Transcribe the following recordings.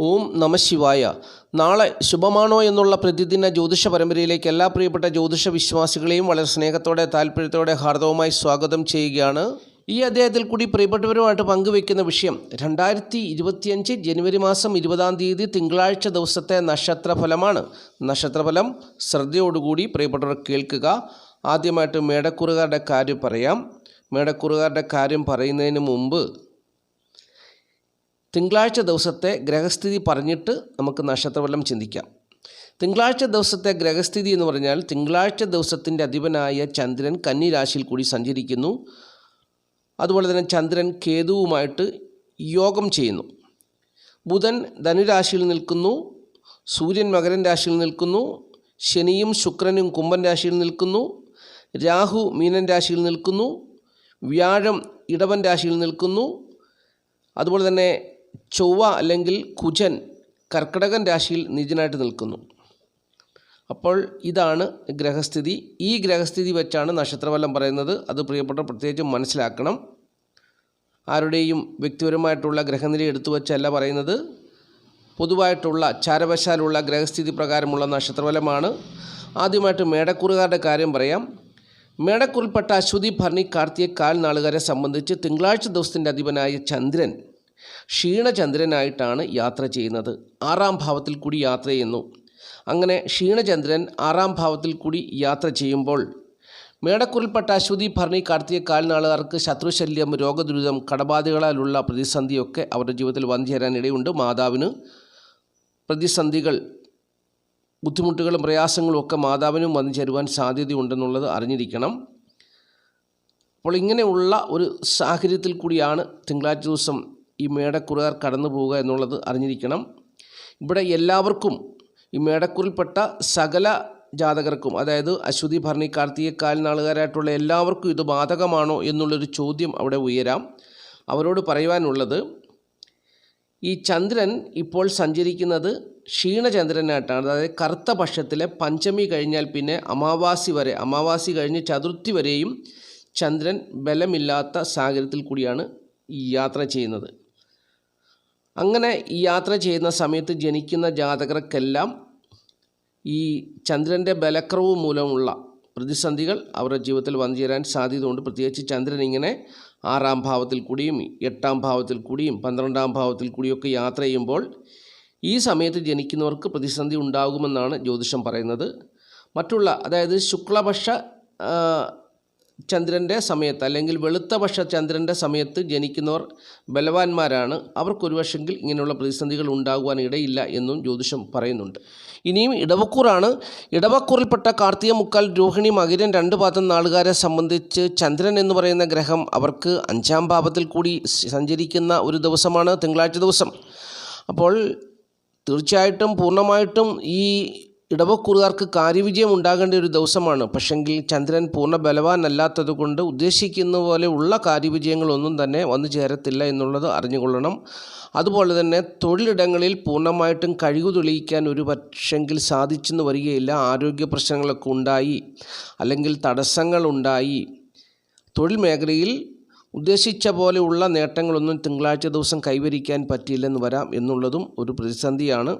ഓം നമശിവായ നാളെ ശുഭമാണോ എന്നുള്ള പ്രതിദിന ജ്യോതിഷ പരമ്പരയിലേക്ക് എല്ലാ പ്രിയപ്പെട്ട ജ്യോതിഷ വിശ്വാസികളെയും വളരെ സ്നേഹത്തോടെ താല്പര്യത്തോടെ ഹാർദവുമായി സ്വാഗതം ചെയ്യുകയാണ്. ഈ അദ്ദേഹത്തിൽ കൂടി പ്രിയപ്പെട്ടവരുമായിട്ട് പങ്കുവെക്കുന്ന വിഷയം രണ്ടായിരത്തി ഇരുപത്തിയഞ്ച് ജനുവരി മാസം ഇരുപതാം തീയതി തിങ്കളാഴ്ച ദിവസത്തെ നക്ഷത്രഫലമാണ്. നക്ഷത്രഫലം ശ്രദ്ധയോടുകൂടി പ്രിയപ്പെട്ടവർ കേൾക്കുക. ആദ്യമായിട്ട് മേടക്കുറുകാരുടെ കാര്യം പറയാം. മേടക്കുറുകാരുടെ കാര്യം പറയുന്നതിന് മുമ്പ് തിങ്കളാഴ്ച ദിവസത്തെ ഗ്രഹസ്ഥിതി പറഞ്ഞിട്ട് നമുക്ക് നക്ഷത്രഫലം ചിന്തിക്കാം. തിങ്കളാഴ്ച ദിവസത്തെ ഗ്രഹസ്ഥിതി എന്ന് പറഞ്ഞാൽ തിങ്കളാഴ്ച ദിവസത്തിന്റെ അധിപനായ ചന്ദ്രൻ കന്നി രാശിയിൽ കൂടി സഞ്ചരിക്കുന്നു. അതുപോലെ തന്നെ ചന്ദ്രൻ കേതുവുമായിട്ട് യോഗം ചെയ്യുന്നു. ബുധൻ ധനുരാശിയിൽ നിൽക്കുന്നു. സൂര്യൻ മകരൻ രാശിയിൽ നിൽക്കുന്നു. ശനിയും ശുക്രനും കുംഭൻ രാശിയിൽ നിൽക്കുന്നു. രാഹു മീനൻ രാശിയിൽ നിൽക്കുന്നു. വ്യാഴം ഇടവൻ രാശിയിൽ നിൽക്കുന്നു. അതുപോലെ തന്നെ ചൊവ്വ അല്ലെങ്കിൽ കുജൻ കർക്കിടകൻ രാശിയിൽ നിജനായിട്ട് നിൽക്കുന്നു. അപ്പോൾ ഇതാണ് ഗ്രഹസ്ഥിതി. ഈ ഗ്രഹസ്ഥിതി വെച്ചാണ് നക്ഷത്രഫലം പറയുന്നത്. അത് പ്രിയപ്പെട്ട പ്രത്യേകിച്ചും മനസ്സിലാക്കണം. ആരുടെയും വ്യക്തിപരമായിട്ടുള്ള ഗ്രഹനില എടുത്തു വെച്ചല്ല പറയുന്നത്. പൊതുവായിട്ടുള്ള ചാരവശാലുള്ള ഗ്രഹസ്ഥിതി പ്രകാരമുള്ള നക്ഷത്രഫലമാണ്. ആദ്യമായിട്ട് മേടക്കുറുകാരുടെ കാര്യം പറയാം. മേടക്കുറിൽപ്പെട്ട അശ്വതി ഭരണി കാർത്തിയ കാൽ നാളുകാരെ സംബന്ധിച്ച് തിങ്കളാഴ്ച ദിവസത്തിന്റെ അധിപനായ ചന്ദ്രൻ ക്ഷീണചന്ദ്രനായിട്ടാണ് യാത്ര ചെയ്യുന്നത്. ആറാം ഭാവത്തിൽ കൂടി യാത്ര ചെയ്യുന്നു. അങ്ങനെ ക്ഷീണചന്ദ്രൻ ആറാം ഭാവത്തിൽ കൂടി യാത്ര ചെയ്യുമ്പോൾ മേടക്കുറിൽപ്പെട്ട അശ്വതി ഭരണി കാർത്തിക കാൽനാളുകാർക്ക് ശത്രുശല്യം രോഗദുരിതം കടബാധകളാലുള്ള പ്രതിസന്ധിയൊക്കെ അവരുടെ ജീവിതത്തിൽ വന്നു ചേരാനിടയുണ്ട് മാതാവിന് പ്രതിസന്ധികൾ ബുദ്ധിമുട്ടുകളും പ്രയാസങ്ങളും ഒക്കെ മാതാവിനും വന്നു ചേരുവാൻ സാധ്യതയുണ്ടെന്നുള്ളത് അറിഞ്ഞിരിക്കണം. അപ്പോൾ ഇങ്ങനെയുള്ള ഒരു സാഹചര്യത്തിൽ കൂടിയാണ് തിങ്കളാഴ്ച ദിവസം ഈ മേടക്കുറുകാർ കടന്നു പോവുക എന്നുള്ളത് അറിഞ്ഞിരിക്കണം. ഇവിടെ എല്ലാവർക്കും ഈ മേടക്കുറിൽപ്പെട്ട സകല ജാതകർക്കും അതായത് അശ്വതി ഭരണി കാർത്തിക കാൽനാളുകാരായിട്ടുള്ള എല്ലാവർക്കും ഇത് ബാധകമാണോ എന്നുള്ളൊരു ചോദ്യം അവിടെ ഉയരാം. അവരോട് പറയുവാനുള്ളത് ഈ ചന്ദ്രൻ ഇപ്പോൾ സഞ്ചരിക്കുന്നത് ക്ഷീണചന്ദ്രനായിട്ടാണ്. അതായത് കറുത്ത പക്ഷത്തിലെ പഞ്ചമി കഴിഞ്ഞാൽ പിന്നെ അമാവാസി വരെ അമാവാസി കഴിഞ്ഞ് ചതുർത്ഥി വരെയും ചന്ദ്രൻ ബലമില്ലാത്ത സാഹചര്യത്തിൽ കൂടിയാണ് ഈ യാത്ര ചെയ്യുന്നത്. അങ്ങനെ ഈ യാത്ര ചെയ്യുന്ന സമയത്ത് ജനിക്കുന്ന ജാതകർക്കെല്ലാം ഈ ചന്ദ്രന്റെ ബലക്കുറവ് മൂലമുള്ള പ്രതിസന്ധികൾ അവരുടെ ജീവിതത്തിൽ വന്നു ചേരാൻ സാധ്യതയുണ്ട്. പ്രത്യേകിച്ച് ചന്ദ്രൻ ഇങ്ങനെ ആറാം ഭാവത്തിൽ കൂടിയും എട്ടാം ഭാവത്തിൽ കൂടിയും പന്ത്രണ്ടാം ഭാവത്തിൽ കൂടിയൊക്കെ യാത്ര ചെയ്യുമ്പോൾ ഈ സമയത്ത് ജനിക്കുന്നവർക്ക് പ്രതിസന്ധി ഉണ്ടാകുമെന്നാണ് ജ്യോതിഷം പറയുന്നത്. മറ്റുള്ള അതായത് ശുക്ലപക്ഷ ചന്ദ്രന്റെ സമയത്ത് അല്ലെങ്കിൽ വെളുത്ത പക്ഷ ചന്ദ്രന്റെ സമയത്ത് ജനിക്കുന്നവർ ബലവാന്മാരാണ്. അവർക്കൊരുപക്ഷെങ്കിൽ ഇങ്ങനെയുള്ള പ്രതിസന്ധികൾ ഉണ്ടാകുവാൻ ഇടയില്ല എന്നും ജ്യോതിഷം പറയുന്നുണ്ട്. ഇനിയും ഇടവക്കൂറാണ്. ഇടവക്കൂറിൽപ്പെട്ട കാർത്തിക മുക്കാൽ രോഹിണി മകിരൻ രണ്ട് പാദം നാളുകാരെ സംബന്ധിച്ച് ചന്ദ്രൻ എന്ന് പറയുന്ന ഗ്രഹം അവർക്ക് അഞ്ചാം ഭാവത്തിൽ കൂടി സഞ്ചരിക്കുന്ന ഒരു ദിവസമാണ് തിങ്കളാഴ്ച ദിവസം. അപ്പോൾ തീർച്ചയായിട്ടും പൂർണമായിട്ടും ഈ ഇടവക്കൂറുകാർക്ക് കാര്യവിജയം ഉണ്ടാകേണ്ട ഒരു ദിവസമാണ്. പക്ഷെങ്കിൽ ചന്ദ്രൻ പൂർണ ബലവാനല്ലാത്തതുകൊണ്ട് ഉദ്ദേശിക്കുന്ന പോലെ ഉള്ള കാര്യവിജയങ്ങളൊന്നും തന്നെ വന്നു ചേരത്തില്ല എന്നുള്ളത് അറിഞ്ഞുകൊള്ളണം. അതുപോലെ തന്നെ തൊഴിലിടങ്ങളിൽ പൂർണമായിട്ടും കഴിവ് തെളിയിക്കാൻ ഒരു പക്ഷെങ്കിൽ സാധിച്ചെന്ന് വരികയില്ല. ആരോഗ്യ പ്രശ്നങ്ങളൊക്കെ ഉണ്ടായി അല്ലെങ്കിൽ തടസ്സങ്ങളുണ്ടായി തൊഴിൽ മേഖലയിൽ ഉദ്ദേശിച്ച പോലെയുള്ള നേട്ടങ്ങളൊന്നും തിങ്കളാഴ്ച ദിവസം കൈവരിക്കാൻ പറ്റിയില്ലെന്ന് വരാം എന്നുള്ളതും ഒരു പ്രതിസന്ധിയാണ്.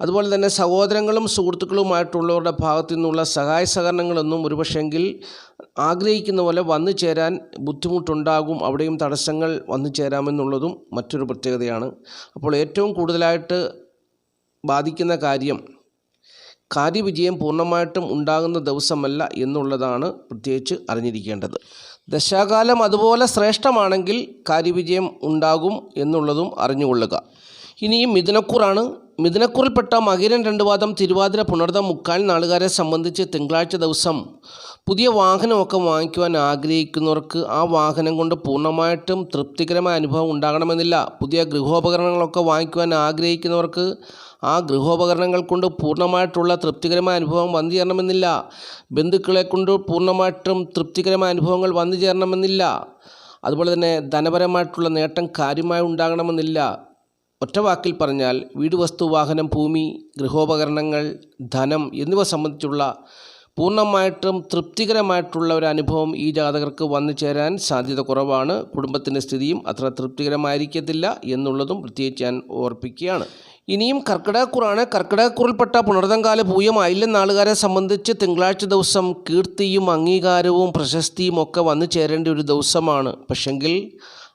അതുപോലെ തന്നെ സഹോദരങ്ങളും സുഹൃത്തുക്കളുമായിട്ടുള്ളവരുടെ ഭാഗത്തു നിന്നുള്ള സഹായ സഹകരണങ്ങളൊന്നും ഒരുപക്ഷെങ്കിൽ ആഗ്രഹിക്കുന്ന പോലെ വന്നു ചേരാൻ ബുദ്ധിമുട്ടുണ്ടാകും. അവിടെയും തടസ്സങ്ങൾ വന്നു ചേരാമെന്നുള്ളതും മറ്റൊരു പ്രത്യേകതയാണ്. അപ്പോൾ ഏറ്റവും കൂടുതലായിട്ട് ബാധിക്കുന്ന കാര്യം കാര്യവിജയം പൂർണമായിട്ടും ഉണ്ടാകുന്ന ദിവസമല്ല എന്നുള്ളതാണ് പ്രത്യേകിച്ച് അറിഞ്ഞിരിക്കേണ്ടത്. ദശാകാലം അതുപോലെ ശ്രേഷ്ഠമാണെങ്കിൽ കാര്യവിജയം ഉണ്ടാകും എന്നുള്ളതും അറിഞ്ഞുകൊള്ളുക. ഇനിയും മിഥുനക്കൂറാണ്. മിഥുനക്കൂറിൽപ്പെട്ട മകിരൻ രണ്ടുവാദം തിരുവാതിര പുണർദം മുക്കാൽ നാളുകാരെ സംബന്ധിച്ച് തിങ്കളാഴ്ച ദിവസം പുതിയ വാഹനമൊക്കെ വാങ്ങിക്കുവാൻ ആഗ്രഹിക്കുന്നവർക്ക് ആ വാഹനം കൊണ്ട് പൂർണമായിട്ടും തൃപ്തികരമായ അനുഭവം ഉണ്ടാകണമെന്നില്ല. പുതിയ ഗൃഹോപകരണങ്ങളൊക്കെ വാങ്ങിക്കുവാൻ ആഗ്രഹിക്കുന്നവർക്ക് ആ ഗൃഹോപകരണങ്ങൾ കൊണ്ട് പൂർണമായിട്ടുള്ള തൃപ്തികരമായ അനുഭവം വന്നു ചേരണമെന്നില്ല. ബന്ധുക്കളെ കൊണ്ട് പൂർണമായിട്ടും തൃപ്തികരമായ അനുഭവങ്ങൾ വന്നു ചേരണമെന്നില്ല. അതുപോലെ തന്നെ ധനപരമായിട്ടുള്ള നേട്ടം കാര്യമായി ഉണ്ടാകണമെന്നില്ല. ഒറ്റ വാക്കിൽ പറഞ്ഞാൽ വീട് വസ്തു വാഹനം ഭൂമി ഗൃഹോപകരണങ്ങൾ ധനം എന്നിവ സംബന്ധിച്ചുള്ള പൂർണമായിട്ടും തൃപ്തികരമായിട്ടുള്ള ഒരു അനുഭവം ഈ ജാതകർക്ക് വന്നു ചേരാൻ സാധ്യത കുറവാണ്. കുടുംബത്തിന്റെ സ്ഥിതിയും അത്ര തൃപ്തികരമായിരിക്കത്തില്ല എന്നുള്ളതും പ്രത്യേകിച്ച് ഞാൻ ഓർപ്പിക്കുകയാണ്. ഇനിയും കർക്കിടകക്കുറാണ്. കർക്കിടകക്കുറിൽപ്പെട്ട പുണർതങ്കാല പൂയം അയില്യം നാളുകാരെ സംബന്ധിച്ച് തിങ്കളാഴ്ച ദിവസം കീർത്തിയും അംഗീകാരവും പ്രശസ്തിയും ഒക്കെ വന്നു ചേരേണ്ട ഒരു ദിവസമാണ്. പക്ഷെങ്കിൽ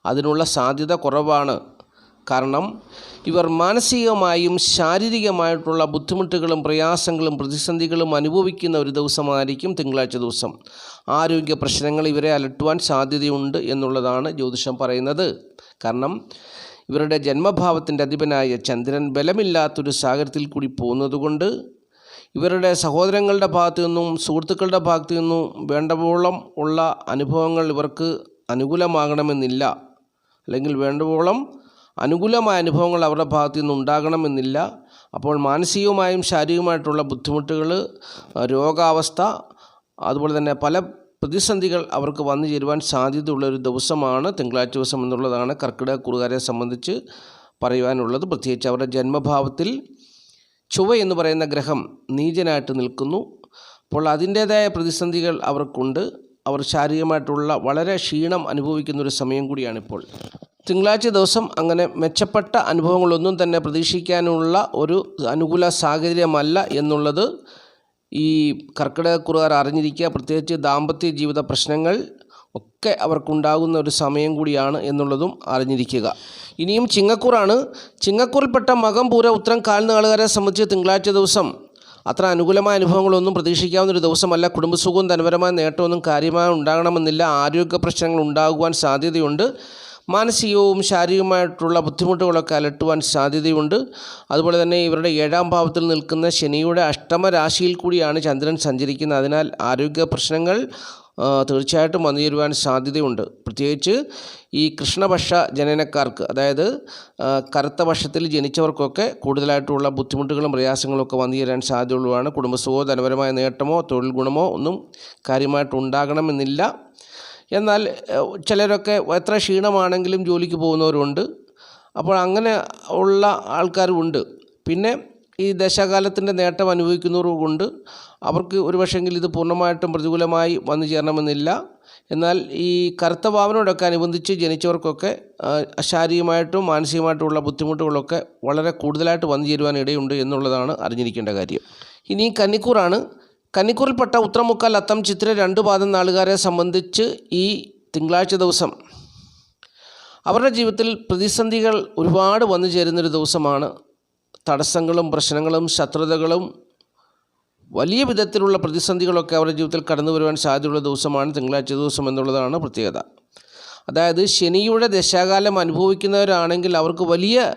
അതിനുള്ള സാധ്യത കുറവാണ്. കാരണം ഇവർ മാനസികമായും ശാരീരികമായിട്ടുള്ള ബുദ്ധിമുട്ടുകളും പ്രയാസങ്ങളും പ്രതിസന്ധികളും അനുഭവിക്കുന്ന ഒരു ദിവസമായിരിക്കും തിങ്കളാഴ്ച ദിവസം. ആരോഗ്യ പ്രശ്നങ്ങൾ ഇവരെ അലട്ടുവാൻ സാധ്യതയുണ്ട് എന്നുള്ളതാണ് ജ്യോതിഷം പറയുന്നത്. കാരണം ഇവരുടെ ജന്മഭാവത്തിന്റെ അധിപനായ ചന്ദ്രൻ ബലമില്ലാത്തൊരു സാഗരത്തിൽ കൂടി പോകുന്നതുകൊണ്ട് ഇവരുടെ സഹോദരങ്ങളുടെ ഭാഗത്തു നിന്നും സുഹൃത്തുക്കളുടെ ഭാഗത്തു നിന്നും വേണ്ടവോളം ഉള്ള അനുഭവങ്ങൾ ഇവർക്ക് അനുകൂലമാകണമെന്നില്ല. അല്ലെങ്കിൽ വേണ്ടവോളം അനുകൂലമായ അനുഭവങ്ങൾ അവരുടെ ഭാഗത്തു നിന്ന് ഉണ്ടാകണമെന്നില്ല. അപ്പോൾ മാനസികമായും ശാരീരികമായിട്ടുള്ള ബുദ്ധിമുട്ടുകൾ രോഗാവസ്ഥ അതുപോലെ തന്നെ പല പ്രതിസന്ധികൾ അവർക്ക് വന്നു ചേരുവാൻ സാധ്യതയുള്ള ഒരു ദിവസമാണ് തിങ്കളാഴ്ച ദിവസം എന്നുള്ളതാണ് കർക്കിടക കുറുകാരെ സംബന്ധിച്ച് പറയുവാനുള്ളത്. പ്രത്യേകിച്ച് അവരുടെ ജന്മഭാവത്തിൽ ചുവ എന്ന് പറയുന്ന ഗ്രഹം നീചനായിട്ട് നിൽക്കുന്നു. അപ്പോൾ അതിന്റേതായ പ്രതിസന്ധികൾ അവർക്കുണ്ട്. അവർ ശാരീരികമായിട്ടുള്ള വളരെ ക്ഷീണം അനുഭവിക്കുന്ന ഒരു സമയം കൂടിയാണിപ്പോൾ. തിങ്കളാഴ്ച ദിവസം അങ്ങനെ മെച്ചപ്പെട്ട അനുഭവങ്ങളൊന്നും തന്നെ പ്രതീക്ഷിക്കാനുള്ള ഒരു അനുകൂല സാഹചര്യമല്ല എന്നുള്ളത് ഈ കർക്കിടകക്കുറുകാർ അറിഞ്ഞിരിക്കുക. പ്രത്യേകിച്ച് ദാമ്പത്യ ജീവിത പ്രശ്നങ്ങൾ ഒക്കെ അവർക്കുണ്ടാകുന്ന ഒരു സമയം കൂടിയാണ് എന്നുള്ളതും അറിഞ്ഞിരിക്കുക. ഇനിയും ചിങ്ങക്കൂറാണ്. ചിങ്ങക്കൂറിൽപ്പെട്ട മകം പൂര ഉത്തരം കാൽനാളുകാരെ സംബന്ധിച്ച് തിങ്കളാഴ്ച ദിവസം അത്ര അനുകൂലമായ അനുഭവങ്ങളൊന്നും പ്രതീക്ഷിക്കാവുന്ന ഒരു ദിവസമല്ല. കുടുംബസുഖവും ധനപരമായ നേട്ടമൊന്നും കാര്യമായി ഉണ്ടാകണമെന്നില്ല. ആരോഗ്യ പ്രശ്നങ്ങൾ ഉണ്ടാകുവാൻ സാധ്യതയുണ്ട്. മാനസികവും ശാരീരികവുമായിട്ടുള്ള ബുദ്ധിമുട്ടുകളൊക്കെ അലട്ടുവാൻ സാധ്യതയുണ്ട്. അതുപോലെ തന്നെ ഇവരുടെ ഏഴാം ഭാവത്തിൽ നിൽക്കുന്ന ശനിയുടെ അഷ്ടമ രാശിയിൽ കൂടിയാണ് ചന്ദ്രൻ സഞ്ചരിക്കുന്നത്. അതിനാൽ ആരോഗ്യ പ്രശ്നങ്ങൾ തീർച്ചയായിട്ടും വന്നു ചേരുവാൻ സാധ്യതയുണ്ട്. പ്രത്യേകിച്ച് ഈ കൃഷ്ണപക്ഷ ജനനക്കാർക്ക് അതായത് കറുത്ത പക്ഷത്തിൽ ജനിച്ചവർക്കൊക്കെ കൂടുതലായിട്ടുള്ള ബുദ്ധിമുട്ടുകളും പ്രയാസങ്ങളും ഒക്കെ വന്നു ചേരാൻ സാധ്യതയുള്ളതാണ്. കുടുംബസുഖമോ ധനപരമായ നേട്ടമോ തൊഴിൽ ഗുണമോ ഒന്നും കാര്യമായിട്ട് ഉണ്ടാകണമെന്നില്ല. എന്നാൽ ചിലരൊക്കെ എത്ര ക്ഷീണമാണെങ്കിലും ജോലിക്ക് പോകുന്നവരുണ്ട്. അപ്പോൾ അങ്ങനെ ഉള്ള ആൾക്കാരുമുണ്ട്. പിന്നെ ഈ ദശകാലത്തിന്റെ നേട്ടം അനുഭവിക്കുന്നവരുമുണ്ട്. അവർക്ക് ഒരു പക്ഷേങ്കിൽ ഇത് പൂർണമായിട്ടും പ്രതികൂലമായി വന്നു ചേരണമെന്നില്ല. എന്നാൽ ഈ കറുത്ത ഭാവനോടൊക്കെ അനുബന്ധിച്ച് ജനിച്ചവർക്കൊക്കെ ശാരീരികമായിട്ടും മാനസികമായിട്ടുമുള്ള ബുദ്ധിമുട്ടുകളൊക്കെ വളരെ കൂടുതലായിട്ട് വന്നു ചേരുവാൻ ഇടയുണ്ട് എന്നുള്ളതാണ് അറിഞ്ഞിരിക്കേണ്ട കാര്യം. ഇനി കന്നിക്കൂറാണ്. കന്നിക്കൂറിൽപ്പെട്ട ഉത്തരമുക്കാൽ അത്തം ചിത്ര രണ്ടു പാദം നാളുകാരെ സംബന്ധിച്ച് ഈ തിങ്കളാഴ്ച ദിവസം അവരുടെ ജീവിതത്തിൽ പ്രതിസന്ധികൾ ഒരുപാട് വന്നു ചേരുന്നൊരു ദിവസമാണ്. തടസ്സങ്ങളും പ്രശ്നങ്ങളും ശത്രുതകളും വലിയ വിധത്തിലുള്ള പ്രതിസന്ധികളൊക്കെ അവരുടെ ജീവിതത്തിൽ കടന്നു വരുവാൻ സാധ്യതയുള്ള ദിവസമാണ് തിങ്കളാഴ്ച ദിവസം എന്നുള്ളതാണ് പ്രത്യേകത. അതായത് ശനിയുടെ ദശാകാലം അനുഭവിക്കുന്നവരാണെങ്കിൽ അവർക്ക് വലിയ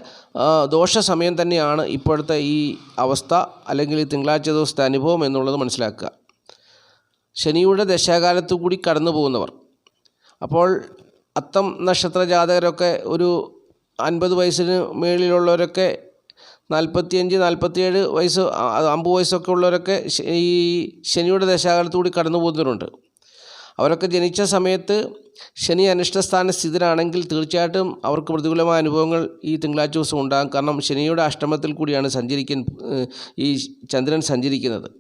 ദോഷ സമയം തന്നെയാണ് ഇപ്പോഴത്തെ ഈ അവസ്ഥ അല്ലെങ്കിൽ ഈ തിങ്കളാഴ്ച ദിവസത്തെ അനുഭവം എന്നുള്ളത് മനസ്സിലാക്കുക. ശനിയുടെ ദശാകാലത്തു കൂടി കടന്നു പോകുന്നവർ. അപ്പോൾ അത്തം നക്ഷത്ര ജാതകരൊക്കെ ഒരു അൻപത് വയസ്സിന് മേളിലുള്ളവരൊക്കെ നാൽപ്പത്തിയഞ്ച് നാൽപ്പത്തിയേഴ് വയസ്സ് അമ്പത് വയസ്സൊക്കെ ഉള്ളവരൊക്കെ ഈ ശനിയുടെ ദശാകാലത്തു കൂടി കടന്നു പോകുന്നവരുണ്ട്. അവരൊക്കെ ജനിച്ച സമയത്ത് ശനി അനിഷ്ടസ്ഥാന സ്ഥിതിരാണെങ്കിൽ തീർച്ചയായിട്ടും അവർക്ക് പ്രതികൂലമായ അനുഭവങ്ങൾ ഈ തിങ്കളാഴ്ച ദിവസം ഉണ്ടാകും. കാരണം ശനിയുടെ അഷ്ടമത്തിൽ കൂടിയാണ് സഞ്ചരിക്കാൻ ഈ ചന്ദ്രൻ സഞ്ചരിക്കുന്നത്.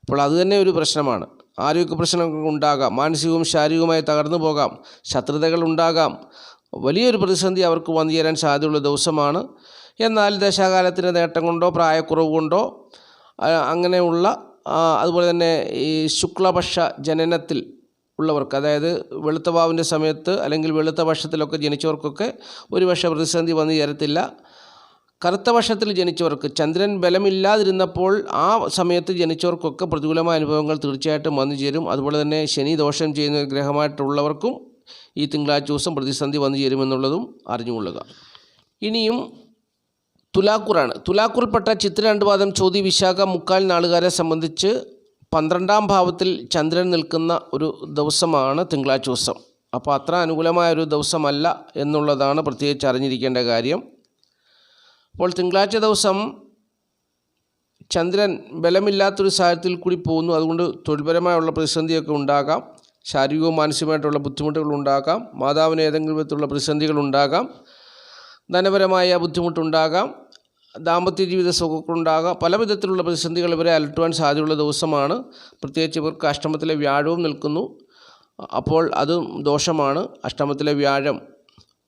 അപ്പോൾ അത് തന്നെ ഒരു പ്രശ്നമാണ്. ആരോഗ്യ പ്രശ്നങ്ങൾ ഉണ്ടാകാം. മാനസികവും ശാരീരികവുമായി തകർന്നു പോകാം. ശത്രുതകൾ ഉണ്ടാകാം. വലിയൊരു പ്രതിസന്ധി അവർക്ക് വന്നു ചേരാൻ സാധ്യതയുള്ള ദിവസമാണ്. എന്നാൽ ദശാകാലത്തിന്റെ നേട്ടം കൊണ്ടോ പ്രായക്കുറവ് കൊണ്ടോ അങ്ങനെയുള്ള അതുപോലെ തന്നെ ഈ ശുക്ലപക്ഷ ജനനത്തിൽ ഉള്ളവർക്ക് അതായത് വെളുത്ത വാവിന്റെ സമയത്ത് അല്ലെങ്കിൽ വെളുത്ത പക്ഷത്തിലൊക്കെ ജനിച്ചവർക്കൊക്കെ ഒരു പക്ഷേ പ്രതിസന്ധി വന്നു ചേരത്തില്ല. കറുത്ത വർഷത്തിൽ ജനിച്ചവർക്ക് ചന്ദ്രൻ ബലമില്ലാതിരുന്നപ്പോൾ ആ സമയത്ത് ജനിച്ചവർക്കൊക്കെ പ്രതികൂലമായ അനുഭവങ്ങൾ തീർച്ചയായിട്ടും വന്നു ചേരും. അതുപോലെ തന്നെ ശനി ദോഷം ചെയ്യുന്ന ഗ്രഹമായിട്ടുള്ളവർക്കും ഈ തിങ്കളാഴ്ച ദിവസം പ്രതിസന്ധി വന്നു ചേരുമെന്നുള്ളതും അറിഞ്ഞുകൊള്ളുക. ഇനിയും തുലാക്കൂറാണ്. തുലാക്കൂറിൽപ്പെട്ട ചിത്ര രണ്ടുപാദം ചോതി വിശാഖ മുക്കാൽ നാളുകാരെ സംബന്ധിച്ച് പന്ത്രണ്ടാം ഭാവത്തിൽ ചന്ദ്രൻ നിൽക്കുന്ന ഒരു ദിവസമാണ് തിങ്കളാഴ്ച ദിവസം. അപ്പോൾ അത്ര അനുകൂലമായ ഒരു ദിവസമല്ല എന്നുള്ളതാണ് പ്രത്യേകിച്ച് അറിഞ്ഞിരിക്കേണ്ട കാര്യം. അപ്പോൾ തിങ്കളാഴ്ച ദിവസം ചന്ദ്രൻ ബലമില്ലാത്തൊരു സാഹചര്യത്തിൽ കൂടി പോകുന്നു. അതുകൊണ്ട് തൊഴിൽപരമായുള്ള പ്രതിസന്ധിയൊക്കെ ഉണ്ടാകാം. ശാരീരികവും മാനസികമായിട്ടുള്ള ബുദ്ധിമുട്ടുകൾ ഉണ്ടാകാം. മാതാവിന് ഏതെങ്കിലും വിധത്തിലുള്ള പ്രതിസന്ധികൾ ഉണ്ടാകാം. ധനപരമായ ബുദ്ധിമുട്ടുണ്ടാകാം. ദാമ്പത്യ ജീവിത സുഖക്കുണ്ടാകാം. പല വിധത്തിലുള്ള പ്രതിസന്ധികൾ ഇവരെ അലട്ടുവാൻ സാധ്യതയുള്ള ദിവസമാണ്. പ്രത്യേകിച്ച് ഇവർക്ക് അഷ്ടമത്തിലെ വ്യാഴവും നിൽക്കുന്നു. അപ്പോൾ അതും ദോഷമാണ്. അഷ്ടമത്തിലെ വ്യാഴം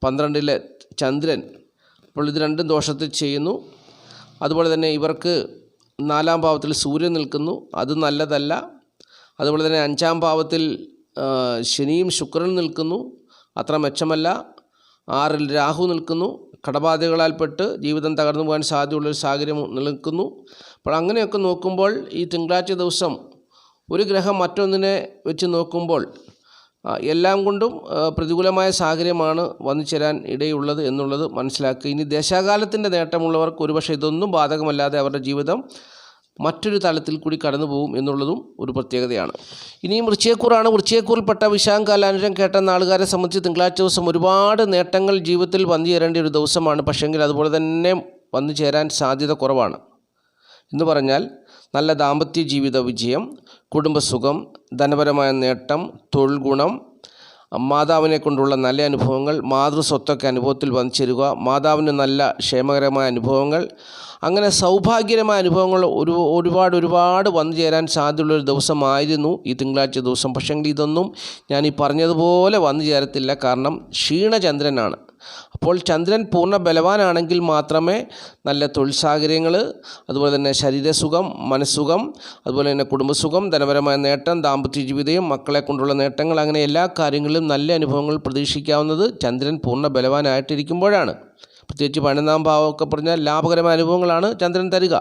പന്ത്രണ്ടിലെ ചന്ദ്രൻ. അപ്പോൾ ഇത് രണ്ടും ദോഷത്തിൽ ചെയ്യുന്നു. അതുപോലെ തന്നെ ഇവർക്ക് നാലാം ഭാവത്തിൽ സൂര്യൻ നിൽക്കുന്നു. അത് നല്ലതല്ല. അതുപോലെ തന്നെ അഞ്ചാം ഭാവത്തിൽ ശനിയും ശുക്രനും നിൽക്കുന്നു. അത്ര മെച്ചമല്ല. ആറിൽ രാഹു നിൽക്കുന്നു. കടബാധകളാൽപ്പെട്ട് ജീവിതം തകർന്നു പോകാൻ സാധ്യതയുള്ളൊരു സാഹചര്യം നിലനിൽക്കുന്നു. അപ്പോൾ അങ്ങനെയൊക്കെ നോക്കുമ്പോൾ ഈ തിങ്കളാഴ്ച ദിവസം ഒരു ഗ്രഹം മറ്റൊന്നിനെ വെച്ച് നോക്കുമ്പോൾ എല്ലാം കൊണ്ടും പ്രതികൂലമായ സാഹചര്യമാണ് വന്നു ചേരാൻ ഇടയുള്ളത് എന്നുള്ളത് മനസ്സിലാക്കുക. ഇനി ദേശാകാലത്തിന്റെ നേട്ടമുള്ളവർക്ക് ഒരുപക്ഷെ ഇതൊന്നും ബാധകമല്ലാതെ അവരുടെ ജീവിതം മറ്റൊരു തലത്തിൽ കൂടി കടന്നു പോകും എന്നുള്ളതും ഒരു പ്രത്യേകതയാണ്. ഇനിയും വൃശ്ചയക്കൂറാണ് വൃശ്ചയക്കൂറിൽപ്പെട്ട വിശാം കാലാനുരം കേട്ട നാളുകാരെ സംബന്ധിച്ച് തിങ്കളാഴ്ച ദിവസം ഒരുപാട് നേട്ടങ്ങൾ ജീവിതത്തിൽ വന്നു ചേരേണ്ട ഒരു ദിവസമാണ്. പക്ഷേങ്കിൽ അതുപോലെ തന്നെ വന്നു ചേരാൻ സാധ്യത കുറവാണ്. എന്ന് പറഞ്ഞാൽ നല്ല ദാമ്പത്യ ജീവിത വിജയം കുടുംബസുഖം ധനപരമായ നേട്ടം തൊഴിൽ ഗുണം മാതാവിനെ കൊണ്ടുള്ള നല്ല അനുഭവങ്ങൾ മാതൃസ്വത്തൊക്കെ അനുഭവത്തിൽ വന്നു ചേരുക മാതാവിന് നല്ല ക്ഷേമകരമായ അനുഭവങ്ങൾ അങ്ങനെ സൗഭാഗ്യകരമായ അനുഭവങ്ങൾ ഒരു ഒരുപാട് ഒരുപാട് വന്നു ചേരാൻ സാധ്യതയുള്ളൊരു ദിവസമായിരുന്നു ഈ തിങ്കളാഴ്ച ദിവസം. പക്ഷേങ്കിൽ ഇതൊന്നും ഞാൻ ഈ പറഞ്ഞതുപോലെ വന്നു ചേരത്തില്ല. കാരണം ക്ഷീണചന്ദ്രനാണ്. അപ്പോൾ ചന്ദ്രൻ പൂർണ ബലവാനാണെങ്കിൽ മാത്രമേ നല്ല തൊഴിൽ സാഹചര്യങ്ങൾ അതുപോലെ തന്നെ ശരീരസുഖം മനസ്സുഖം അതുപോലെ തന്നെ കുടുംബസുഖം ധനപരമായ നേട്ടം ദാമ്പത്യ ജീവിതം മക്കളെ കൊണ്ടുള്ള നേട്ടങ്ങൾ അങ്ങനെ എല്ലാ കാര്യങ്ങളിലും നല്ല അനുഭവങ്ങൾ പ്രതീക്ഷിക്കാവുന്നത് ചന്ദ്രൻ പൂർണ ബലവാനായിട്ടിരിക്കുമ്പോഴാണ്. പ്രത്യേകിച്ച് പതിനൊന്നാം ഭാവമൊക്കെ പറഞ്ഞാൽ ലാഭകരമായ അനുഭവങ്ങളാണ് ചന്ദ്രൻ തരിക.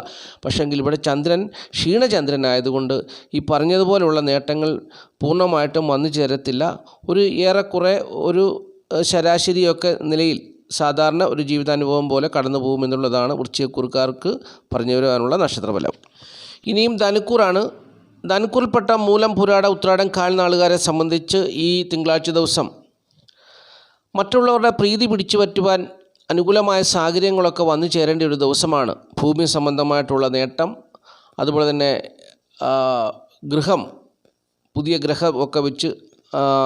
പക്ഷേങ്കിൽ ഇവിടെ ചന്ദ്രൻ ക്ഷീണചന്ദ്രനായതുകൊണ്ട് ഈ പറഞ്ഞതുപോലുള്ള നേട്ടങ്ങൾ പൂർണമായിട്ടും വന്നു ചേരത്തില്ല. ഒരു ഏറെക്കുറെ ഒരു ശരാശരിയൊക്കെ നിലയിൽ സാധാരണ ഒരു ജീവിതാനുഭവം പോലെ കടന്നു പോകുമെന്നുള്ളതാണ് വൃശ്ചികക്കുറുക്കാർക്ക് പറഞ്ഞു വരാനുള്ള നക്ഷത്രഫലം. ഇനിയും ധനുക്കൂറാണ്. ധനുക്കൂറിൽപ്പെട്ട മൂലം പുരാട ഉത്രാടം കാൽനാളുകാരെ സംബന്ധിച്ച് ഈ തിങ്കളാഴ്ച ദിവസം മറ്റുള്ളവരുടെ പ്രീതി പിടിച്ചു പറ്റുവാൻ അനുകൂലമായ സാഹചര്യങ്ങളൊക്കെ വന്നു ചേരേണ്ട ഒരു ദിവസമാണ്. ഭൂമി സംബന്ധമായിട്ടുള്ള നേട്ടം അതുപോലെ തന്നെ ഗൃഹം പുതിയ ഗ്രഹം ഒക്കെ വെച്ച്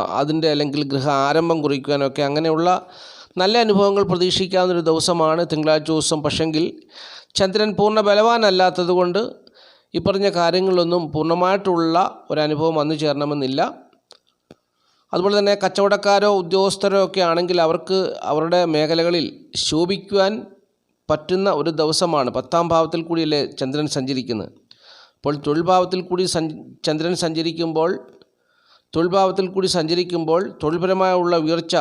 അതിന്റെ അല്ലെങ്കിൽ ഗൃഹ ആരംഭം കുറിക്കുവാനൊക്കെ അങ്ങനെയുള്ള നല്ല അനുഭവങ്ങൾ പ്രതീക്ഷിക്കാവുന്നൊരു ദിവസമാണ് തിങ്കളാഴ്ച ദിവസം. പക്ഷെങ്കിൽ ചന്ദ്രൻ പൂർണ ബലവാനല്ലാത്തത് കൊണ്ട് ഈ പറഞ്ഞ കാര്യങ്ങളിലൊന്നും പൂർണമായിട്ടുള്ള ഒരനുഭവം വന്നു ചേരണമെന്നില്ല. അതുപോലെ തന്നെ കച്ചവടക്കാരോ ഉദ്യോഗസ്ഥരോ ഒക്കെ ആണെങ്കിൽ അവർക്ക് അവരുടെ മേഖലകളിൽ ശോഭിക്കുവാൻ പറ്റുന്ന ഒരു ദിവസമാണ്. പത്താം ഭാവത്തിൽ കൂടിയല്ലേ ചന്ദ്രൻ സഞ്ചരിക്കുന്നത്. അപ്പോൾ തൊഴിൽ ഭാവത്തിൽ കൂടി സഞ്ച ചന്ദ്രൻ സഞ്ചരിക്കുമ്പോൾ തൊഴിൽ ഭാവത്തിൽ കൂടി സഞ്ചരിക്കുമ്പോൾ തൊഴിൽപരമായ ഉള്ള ഉയർച്ച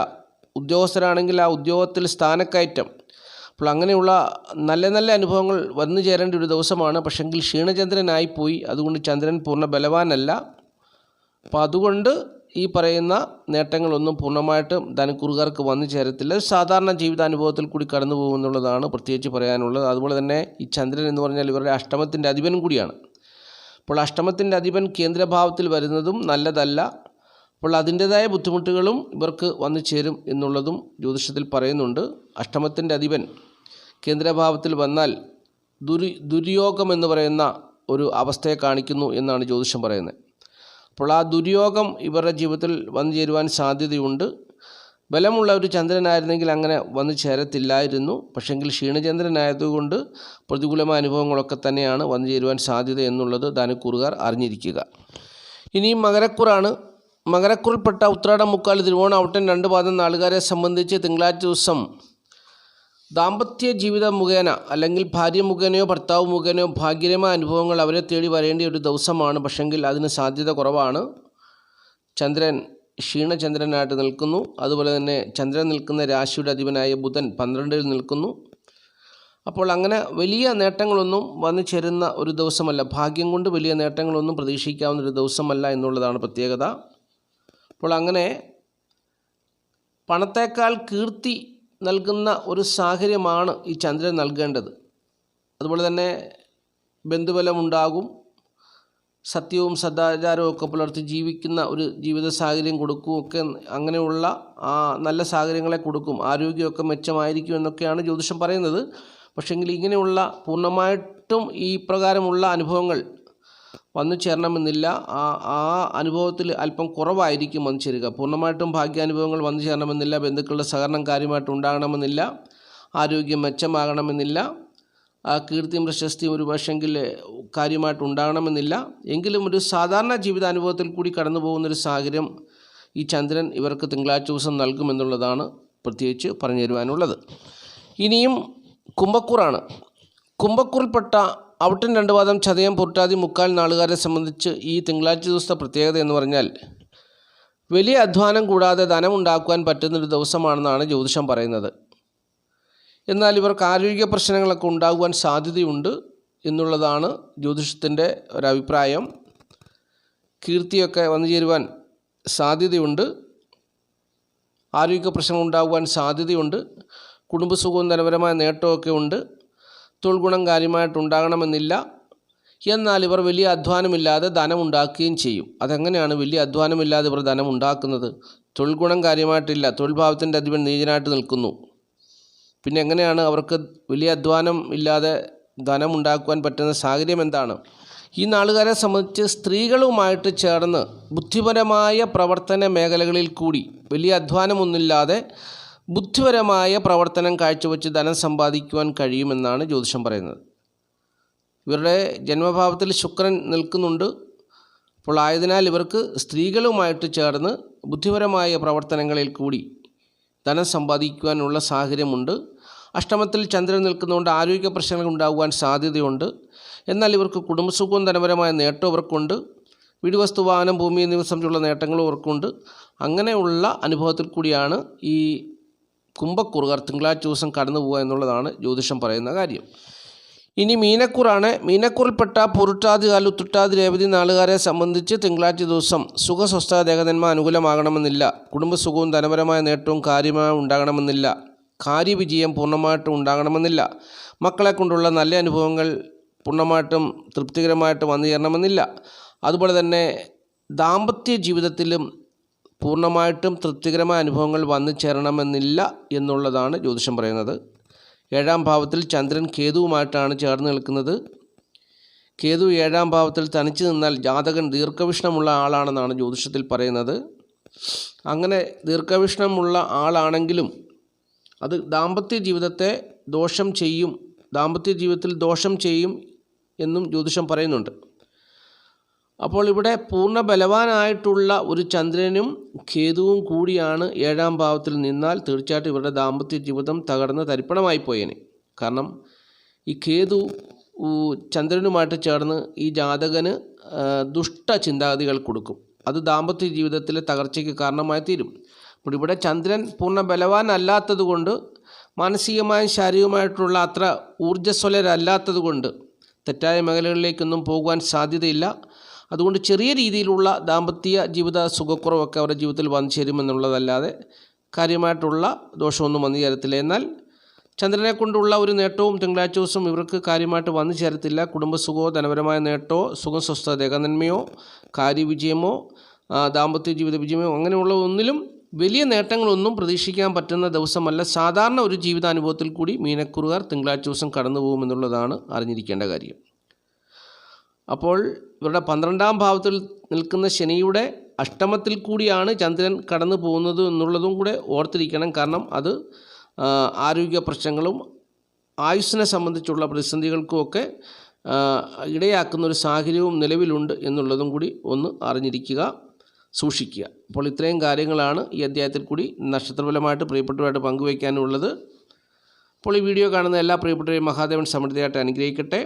ഉദ്യോഗസ്ഥരാണെങ്കിൽ ആ ഉദ്യോഗത്തിൽ സ്ഥാനക്കയറ്റം. അപ്പോൾ അങ്ങനെയുള്ള നല്ല നല്ല അനുഭവങ്ങൾ വന്നു ചേരേണ്ട ഒരു ദിവസമാണ്. പക്ഷെങ്കിൽ ക്ഷീണചന്ദ്രനായിപ്പോയി അതുകൊണ്ട് ചന്ദ്രൻ പൂർണ ബലവാനല്ല. അപ്പോൾ അതുകൊണ്ട് ഈ പറയുന്ന നേട്ടങ്ങളൊന്നും പൂർണമായിട്ടും ധനക്കുറുകാർക്ക് വന്നു ചേരത്തില്ല. സാധാരണ ജീവിതാനുഭവത്തിൽ കൂടി കടന്നു പോകുമെന്നുള്ളതാണ് പ്രത്യേകിച്ച് പറയാനുള്ളത്. അതുപോലെ തന്നെ ഈ ചന്ദ്രൻ എന്ന് പറഞ്ഞാൽ ഇവരുടെ അഷ്ടമത്തിന്റെ അധിപനും കൂടിയാണ്. അപ്പോൾ അഷ്ടമത്തിന്റെ അധിപൻ കേന്ദ്രഭാവത്തിൽ വരുന്നതും നല്ലതല്ല. അപ്പോൾ അതിന്റെതായ ബുദ്ധിമുട്ടുകളും ഇവർക്ക് വന്നു ചേരും എന്നുള്ളതും ജ്യോതിഷത്തിൽ പറയുന്നുണ്ട്. അഷ്ടമത്തിന്റെ അധിപൻ കേന്ദ്രഭാവത്തിൽ വന്നാൽ ദുരി ദുര്യോഗം എന്ന് പറയുന്ന ഒരു അവസ്ഥയെ കാണിക്കുന്നു എന്നാണ് ജ്യോതിഷം പറയുന്നത്. അപ്പോൾ ആ ദുര്യോഗം ഇവരുടെ ജീവിതത്തിൽ വന്നു ചേരുവാൻ സാധ്യതയുണ്ട്. ബലമുള്ള ഒരു ചന്ദ്രനായിരുന്നെങ്കിൽ അങ്ങനെ വന്നു ചേരത്തില്ലായിരുന്നു. പക്ഷെങ്കിൽ ക്ഷീണചന്ദ്രനായതുകൊണ്ട് പ്രതികൂലമായ അനുഭവങ്ങളൊക്കെ തന്നെയാണ് വന്നു ചേരുവാൻ സാധ്യത എന്നുള്ളത് ധനുക്കൂറുകാർ അറിഞ്ഞിരിക്കുക. ഇനിയും മകരക്കുറാണ്. മകരക്കുറിൽപ്പെട്ട ഉത്രാടം മുക്കാൽ തിരുവോണം ഔട്ടൻ രണ്ട് പാദം നാളുകാരെ സംബന്ധിച്ച് തിങ്കളാഴ്ച ദിവസം ദാമ്പത്യ ജീവിത മുഖേന അല്ലെങ്കിൽ ഭാര്യ മുഖേനയോ ഭർത്താവ് മുഖേനയോ ഭാഗ്യരമായ അനുഭവങ്ങൾ അവരെ തേടി വരേണ്ട ഒരു ദിവസമാണ്. പക്ഷെങ്കിൽ അതിന് സാധ്യത കുറവാണ്. ചന്ദ്രൻ ക്ഷീണചന്ദ്രനായിട്ട് നിൽക്കുന്നു. അതുപോലെ തന്നെ ചന്ദ്രൻ നിൽക്കുന്ന രാശിയുടെ അധിപനായ ബുധൻ പന്ത്രണ്ടിൽ നിൽക്കുന്നു. അപ്പോൾ അങ്ങനെ വലിയ നേട്ടങ്ങളൊന്നും വന്നു ചേരുന്ന ഒരു ദിവസമല്ല. ഭാഗ്യം കൊണ്ട് വലിയ നേട്ടങ്ങളൊന്നും പ്രതീക്ഷിക്കാവുന്ന ഒരു ദിവസമല്ല എന്നുള്ളതാണ് പ്രത്യേകത. അപ്പോൾ അങ്ങനെ പണത്തേക്കാൾ കീർത്തി നൽകുന്ന ഒരു സാഹചര്യമാണ് ഈ ചന്ദ്രൻ നൽകേണ്ടത്. അതുപോലെ തന്നെ ബന്ധുബലമുണ്ടാകും. സത്യവും സദാചാരവും ഒക്കെ പുലർത്തി ജീവിക്കുന്ന ഒരു ജീവിത സാഹചര്യം കൊടുക്കും ഒക്കെ അങ്ങനെയുള്ള ആ നല്ല സാഹചര്യങ്ങളെ കൊടുക്കും. ആരോഗ്യമൊക്കെ മെച്ചമായിരിക്കും എന്നൊക്കെയാണ് ജ്യോതിഷം പറയുന്നത്. പക്ഷേങ്കിൽ ഇങ്ങനെയുള്ള പൂർണമായിട്ടും ഈ പ്രകാരമുള്ള അനുഭവങ്ങൾ വന്നു ചേരണമെന്നില്ല. ആ ആ അനുഭവത്തിൽ അല്പം കുറവായിരിക്കും വന്നു ചേരുക. പൂർണമായിട്ടും ഭാഗ്യാനുഭവങ്ങൾ വന്നു ചേരണമെന്നില്ല. ബന്ധുക്കളുടെ സഹകരണം കാര്യമായിട്ട് ഉണ്ടാകണമെന്നില്ല. ആരോഗ്യം മെച്ചമാകണമെന്നില്ല. ആ കീർത്തിയും പ്രശസ്തിയും ഒരു പക്ഷെങ്കിൽ കാര്യമായിട്ട് ഉണ്ടാകണമെന്നില്ല. എങ്കിലും ഒരു സാധാരണ ജീവിതാനുഭവത്തിൽ കൂടി കടന്നു പോകുന്നൊരു സാഹചര്യം ഈ ചന്ദ്രൻ ഇവർക്ക് തിങ്കളാഴ്ച ദിവസം നൽകുമെന്നുള്ളതാണ് പ്രത്യേകിച്ച് പറഞ്ഞു തരുവാനുള്ളത്. ഇനിയും കുംഭക്കൂറാണ്. കുംഭക്കൂറിൽപ്പെട്ട ഔട്ടൻ രണ്ടുപാദം ചതയം പൊരുട്ടാതി മുക്കാൽ നാളുകാരെ സംബന്ധിച്ച് ഈ തിങ്കളാഴ്ച ദിവസത്തെ പ്രത്യേകത എന്ന് പറഞ്ഞാൽ വലിയ അധ്വാനം കൂടാതെ ധനമുണ്ടാക്കുവാൻ പറ്റുന്നൊരു ദിവസമാണെന്നാണ് ജ്യോതിഷം പറയുന്നത്. എന്നാൽ ഇവർക്ക് ആരോഗ്യ പ്രശ്നങ്ങളൊക്കെ ഉണ്ടാകുവാൻ സാധ്യതയുണ്ട് എന്നുള്ളതാണ് ജ്യോതിഷത്തിന്റെ ഒരഭിപ്രായം. കീർത്തിയൊക്കെ വന്നു ചേരുവാൻ സാധ്യതയുണ്ട്. ആരോഗ്യ പ്രശ്നങ്ങൾ ഉണ്ടാകുവാൻ സാധ്യതയുണ്ട്. കുടുംബസുഖവും ധനപരമായ നേട്ടമൊക്കെ ഉണ്ട്. തൊഴിൽ ഗുണം കാര്യമായിട്ടുണ്ടാകണമെന്നില്ല എന്നാൽ ഇവർ വലിയ അധ്വാനമില്ലാതെ ധനം ഉണ്ടാക്കുകയും ചെയ്യും. അതെങ്ങനെയാണ് വലിയ അധ്വാനമില്ലാതെ ഇവർ ധനം ഉണ്ടാക്കുന്നത്? തൊഴിൽ ഗുണം കാര്യമായിട്ടില്ല. തൊഴിൽ ഭാവത്തിന്റെ അധിപൻ നീചനായിട്ട് നിൽക്കുന്നു. പിന്നെ എങ്ങനെയാണ് അവർക്ക് വലിയ അധ്വാനം ഇല്ലാതെ ധനം ഉണ്ടാക്കുവാൻ പറ്റുന്ന സാഹചര്യം എന്താണ്? ഈ നാളുകാരെ സംബന്ധിച്ച് സ്ത്രീകളുമായിട്ട് ചേർന്ന് ബുദ്ധിപരമായ പ്രവർത്തന മേഖലകളിൽ കൂടി വലിയ അധ്വാനമൊന്നുമില്ലാതെ ബുദ്ധിപരമായ പ്രവർത്തനം കാഴ്ചവെച്ച് ധനം സമ്പാദിക്കുവാൻ കഴിയുമെന്നാണ് ജ്യോതിഷം പറയുന്നത്. ഇവരുടെ ജന്മഭാവത്തിൽ ശുക്രൻ നിൽക്കുന്നുണ്ട്. അപ്പോൾ ആയതിനാൽ ഇവർക്ക് സ്ത്രീകളുമായിട്ട് ചേർന്ന് ബുദ്ധിപരമായ പ്രവർത്തനങ്ങളിൽ കൂടി ധനം സമ്പാദിക്കുവാനുള്ള സാഹചര്യമുണ്ട്. അഷ്ടമത്തിൽ ചന്ദ്രൻ നിൽക്കുന്നതുകൊണ്ട് ആരോഗ്യ പ്രശ്നങ്ങൾ ഉണ്ടാകുവാൻ സാധ്യതയുണ്ട്. എന്നാൽ ഇവർക്ക് കുടുംബസുഖവും ധനപരമായ നേട്ടവും ഇവർക്കുണ്ട് വീട് വസ്തു വാഹനം ഭൂമി എന്നിവ സംബന്ധിച്ചുള്ള നേട്ടങ്ങളും ഇവർക്കുണ്ട് അങ്ങനെയുള്ള അനുഭവത്തിൽ കൂടിയാണ് ഈ കുംഭക്കുറുകർ തിങ്കളാഴ്ച ദിവസം കടന്നു പോകുക എന്നുള്ളതാണ് ജ്യോതിഷം പറയുന്ന കാര്യം. ഇനി മീനക്കൂറാണ്. മീനക്കൂറിൽപ്പെട്ട പൊരുട്ടാതി കാൽ ഉത്തുട്ടാതി രേവതി നാളുകാരെ സംബന്ധിച്ച് തിങ്കളാഴ്ച ദിവസം സുഖസ്വസ്ഥ ദേഹതന്മ അനുകൂലമാകണമെന്നില്ല. കുടുംബസുഖവും ധനപരമായ നേട്ടവും കാര്യമായി ഉണ്ടാകണമെന്നില്ല. കാര്യവിജയം പൂർണമായിട്ടും ഉണ്ടാകണമെന്നില്ല. മക്കളെ കൊണ്ടുള്ള നല്ല അനുഭവങ്ങൾ പൂർണമായിട്ടും തൃപ്തികരമായിട്ട് വന്നു ചേരണമെന്നില്ല. അതുപോലെ തന്നെ ദാമ്പത്യ ജീവിതത്തിലും പൂർണമായിട്ടും തൃപ്തികരമായ അനുഭവങ്ങൾ വന്നു ചേരണമെന്നില്ല എന്നുള്ളതാണ് ജ്യോതിഷം പറയുന്നത്. ഏഴാം ഭാവത്തിൽ ചന്ദ്രൻ കേതുവുമായിട്ടാണ് ചേർന്ന് നിൽക്കുന്നത്. കേതു ഏഴാം ഭാവത്തിൽ തനിച്ചു നിന്നാൽ ജാതകൻ ദീർഘവിഷ്ണമുള്ള ആളാണെന്നാണ് ജ്യോതിഷത്തിൽ പറയുന്നത്. അങ്ങനെ ദീർഘവിഷ്ണമുള്ള ആളാണെങ്കിലും അത് ദാമ്പത്യ ജീവിതത്തെ ദോഷം ചെയ്യും ദാമ്പത്യ ജീവിതത്തിൽ ദോഷം ചെയ്യും എന്നും ജ്യോതിഷം പറയുന്നുണ്ട്. അപ്പോൾ ഇവിടെ പൂർണ ബലവാനായിട്ടുള്ള ഒരു ചന്ദ്രനും ഖേതുവും കൂടിയാണ് ഏഴാം ഭാവത്തിൽ നിന്നാൽ തീർച്ചയായിട്ടും ഇവരുടെ ദാമ്പത്യ ജീവിതം തകർന്ന് തരിപ്പണമായി പോയേനെ. കാരണം ഈ ഊ, ചന്ദ്രനുമായിട്ട് ചേർന്ന് ഈ ജാതകന് ദുഷ്ട ചിന്താഗതികൾ കൊടുക്കും. അത് ദാമ്പത്യ ജീവിതത്തിലെ തകർച്ചയ്ക്ക് കാരണമായി തീരും. അപ്പോൾ ഇവിടെ ചന്ദ്രൻ പൂർണ ബലവാനല്ലാത്തത് കൊണ്ട് മാനസികമായും ശാരീരികമായിട്ടുള്ള അത്ര ഊർജസ്വലരല്ലാത്തത് കൊണ്ട് തെറ്റായ മേഖലകളിലേക്കൊന്നും പോകുവാൻ സാധ്യതയില്ല. അതുകൊണ്ട് ചെറിയ രീതിയിലുള്ള ദാമ്പത്യ ജീവിത സുഖക്കുറവൊക്കെ അവരുടെ ജീവിതത്തിൽ വന്നു ചേരുമെന്നുള്ളതല്ലാതെ കാര്യമായിട്ടുള്ള ദോഷമൊന്നും വന്നു ചേരത്തില്ല. എന്നാൽ ചന്ദ്രനെ കൊണ്ടുള്ള ഒരു നേട്ടവും തിങ്കളാഴ്ച ദിവസം ഇവർക്ക് കാര്യമായിട്ട് വന്നു ചേരത്തില്ല. കുടുംബസുഖമോ ധനപരമായ നേട്ടമോ സുഖം സ്വസ്ഥ ദേഹനന്മയോ കാര്യവിജയമോ ദാമ്പത്യ ജീവിത വിജയമോ അങ്ങനെയുള്ള ഒന്നിലും വലിയ നേട്ടങ്ങളൊന്നും പ്രതീക്ഷിക്കാൻ പറ്റുന്ന ദിവസമല്ല. സാധാരണ ഒരു ജീവിതാനുഭവത്തിൽ കൂടി മീനക്കുറുകാർ തിങ്കളാഴ്ച ദിവസം കടന്നു പോകുമെന്നുള്ളതാണ് അറിഞ്ഞിരിക്കേണ്ട കാര്യം. അപ്പോൾ ഇവരുടെ പന്ത്രണ്ടാം ഭാവത്തിൽ നിൽക്കുന്ന ശനിയുടെ അഷ്ടമത്തിൽ കൂടിയാണ് ചന്ദ്രൻ കടന്നു പോകുന്നത് എന്നുള്ളതും കൂടെ ഓർത്തിരിക്കണം. കാരണം അത് ആരോഗ്യ പ്രശ്നങ്ങളും ആയുസ്സിനെ സംബന്ധിച്ചുള്ള പ്രതിസന്ധികൾക്കുമൊക്കെ ഇടയാക്കുന്ന ഒരു സാഹചര്യവും നിലവിലുണ്ട് എന്നുള്ളതും കൂടി ഒന്ന് അറിഞ്ഞിരിക്കുക. സൂക്ഷിക്കുക. അപ്പോൾ ഇത്രയും കാര്യങ്ങളാണ് ഈ അധ്യായത്തിൽ കൂടി നക്ഷത്രഫലമായിട്ട് പ്രിയപ്പെട്ടവരായിട്ട് പങ്കുവയ്ക്കാനുള്ളത്. അപ്പോൾ ഈ വീഡിയോ കാണുന്ന എല്ലാ പ്രിയപ്പെട്ടവരെയും മഹാദേവൻ സമൃദ്ധിയായിട്ട് അനുഗ്രഹിക്കട്ടെ.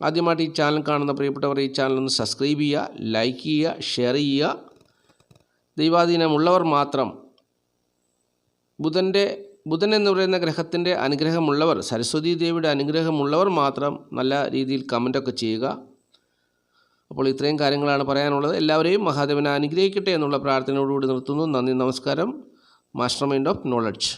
ആദ്യമായിട്ട് ഈ ചാനൽ കാണുന്ന പ്രിയപ്പെട്ടവർ ഈ ചാനൽ ഒന്ന് സബ്സ്ക്രൈബ് ചെയ്യുക ലൈക്ക് ചെയ്യുക ഷെയർ ചെയ്യുക. ദൈവാധീനമുള്ളവർ മാത്രം ബുധന്റെ ബുധൻ എന്ന് പറയുന്ന ഗ്രഹത്തിന്റെ അനുഗ്രഹമുള്ളവർ സരസ്വതി ദേവിയുടെ അനുഗ്രഹമുള്ളവർ മാത്രം നല്ല രീതിയിൽ കമന്റൊക്കെ ചെയ്യുക. അപ്പോൾ ഇത്രയും കാര്യങ്ങളാണ് പറയാനുള്ളത്. എല്ലാവരെയും മഹാദേവനെ അനുഗ്രഹിക്കട്ടെ എന്നുള്ള പ്രാർത്ഥനയോടുകൂടി നിർത്തുന്നു. നന്ദി നമസ്കാരം. Master mind of knowledge